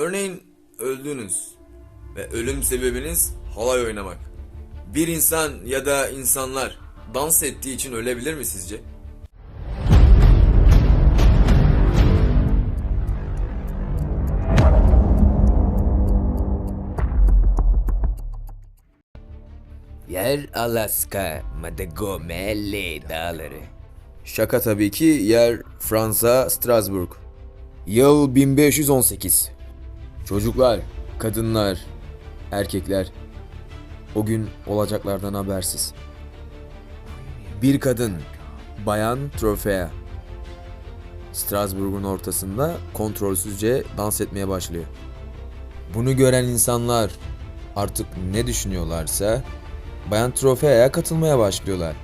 Örneğin öldünüz ve ölüm sebebiniz halay oynamak. Bir insan ya da insanlar dans ettiği için ölebilir mi sizce? Yer Alaska, Montgomery dağları. Şaka tabii ki yer Fransa, Strasbourg. Yıl 1518. Çocuklar, kadınlar, erkekler o gün olacaklardan habersiz. Bir kadın, Bayan Trofea. Strasbourg'un ortasında kontrolsüzce dans etmeye başlıyor. Bunu gören insanlar artık ne düşünüyorlarsa Bayan Trofea'ya katılmaya başlıyorlar.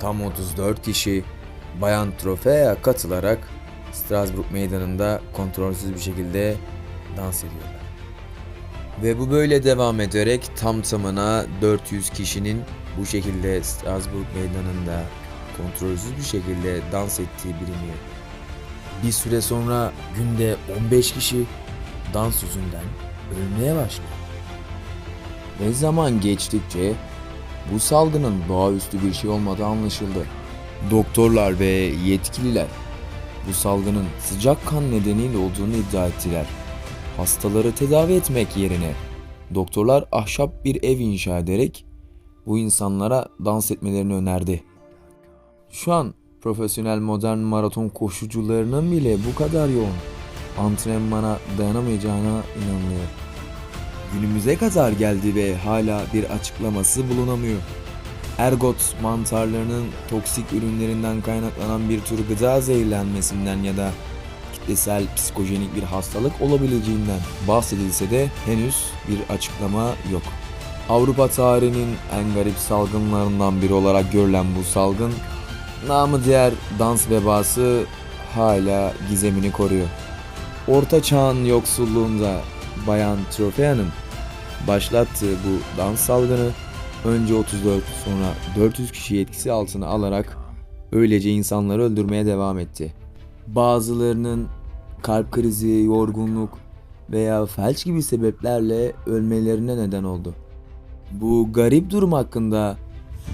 Tam 34 kişi Bayan Trofea'ya katılarak Strasbourg meydanında kontrolsüz bir şekilde dans ediyorlar. Ve bu böyle devam ederek tam tamına 400 kişinin bu şekilde Strasbourg meydanında kontrolsüz bir şekilde dans ettiği biliniyor. Bir süre sonra günde 15 kişi dans yüzünden ölmeye başlıyor. Ve zaman geçtikçe bu salgının doğaüstü bir şey olmadığı anlaşıldı. Doktorlar ve yetkililer bu salgının sıcak kan nedeniyle olduğunu iddia ettiler. Hastaları tedavi etmek yerine doktorlar ahşap bir ev inşa ederek bu insanlara dans etmelerini önerdi. Şu an profesyonel modern maraton koşucularının bile bu kadar yoğun antrenmana dayanamayacağına inanılıyor günümüze kadar geldi ve hala bir açıklaması bulunamıyor. Ergot mantarlarının toksik ürünlerinden kaynaklanan bir tür gıda zehirlenmesinden ya da kitlesel psikojenik bir hastalık olabileceğinden bahsedilse de henüz bir açıklama yok. Avrupa tarihinin en garip salgınlarından biri olarak görülen bu salgın, namı diğer dans vebası hala gizemini koruyor. Orta çağın yoksulluğunda Bayan Trofea'nın başlattığı bu dans salgını önce 34 sonra 400 kişi etkisi altına alarak öylece insanları öldürmeye devam etti. Bazılarının kalp krizi, yorgunluk veya felç gibi sebeplerle ölmelerine neden oldu. Bu garip durum hakkında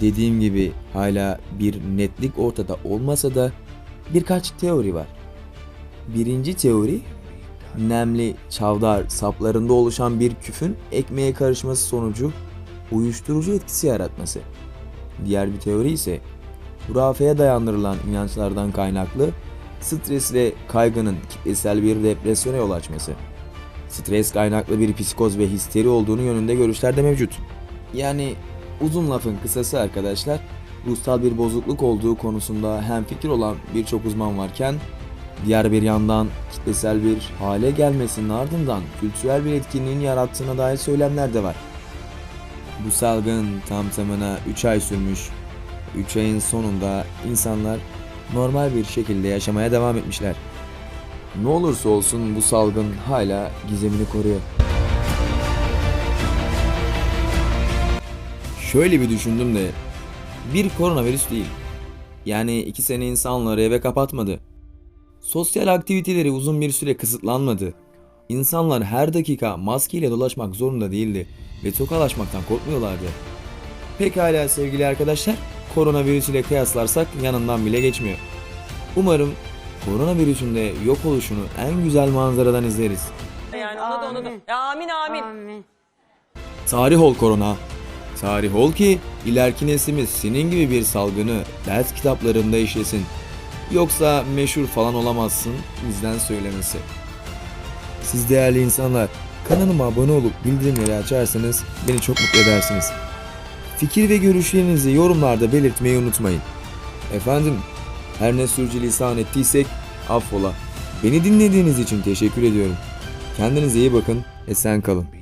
dediğim gibi hala bir netlik ortada olmasa da birkaç teori var. Birinci teori nemli çavdar saplarında oluşan bir küfün ekmeğe karışması sonucu uyuşturucu etkisi yaratması. Diğer bir teori ise hurafeye dayandırılan inançlardan kaynaklı stres ve kaygının kitlesel bir depresyona yol açması. Stres kaynaklı bir psikoz ve histeri olduğunu yönünde görüşler de mevcut. Yani uzun lafın kısası arkadaşlar, ruhsal bir bozukluk olduğu konusunda hemfikir olan birçok uzman varken Diğer bir yandan kitlesel bir hale gelmesinin ardından kültürel bir etkinliğin yarattığına dair söylemler de var. Bu salgın tam tamına 3 ay sürmüş. 3 ayın sonunda insanlar normal bir şekilde yaşamaya devam etmişler. Ne olursa olsun bu salgın hala gizemini koruyor. Şöyle bir düşündüm de bir koronavirüs değil. Yani iki sene insanları eve kapatmadı. Sosyal aktiviteleri uzun bir süre kısıtlanmadı. İnsanlar her dakika maskeyle dolaşmak zorunda değildi ve tokalaşmaktan korkmuyorlardı. Pekala sevgili arkadaşlar, koronavirüs ile kıyaslarsak yanından bile geçmiyor. Umarım koronavirüsün de yok oluşunu en güzel manzaradan izleriz. Yani ona da ona da. Ya amin amin. Amin. Tarih ol korona. Tarih ol ki ileriki neslimiz senin gibi bir salgını ders kitaplarında işlesin. Yoksa meşhur falan olamazsın bizden söylemesi. Siz değerli insanlar kanalıma abone olup bildirimleri açarsanız beni çok mutlu edersiniz. Fikir ve görüşlerinizi yorumlarda belirtmeyi unutmayın. Efendim her ne sürçülisan ettiysek affola. Beni dinlediğiniz için teşekkür ediyorum. Kendinize iyi bakın, esen kalın.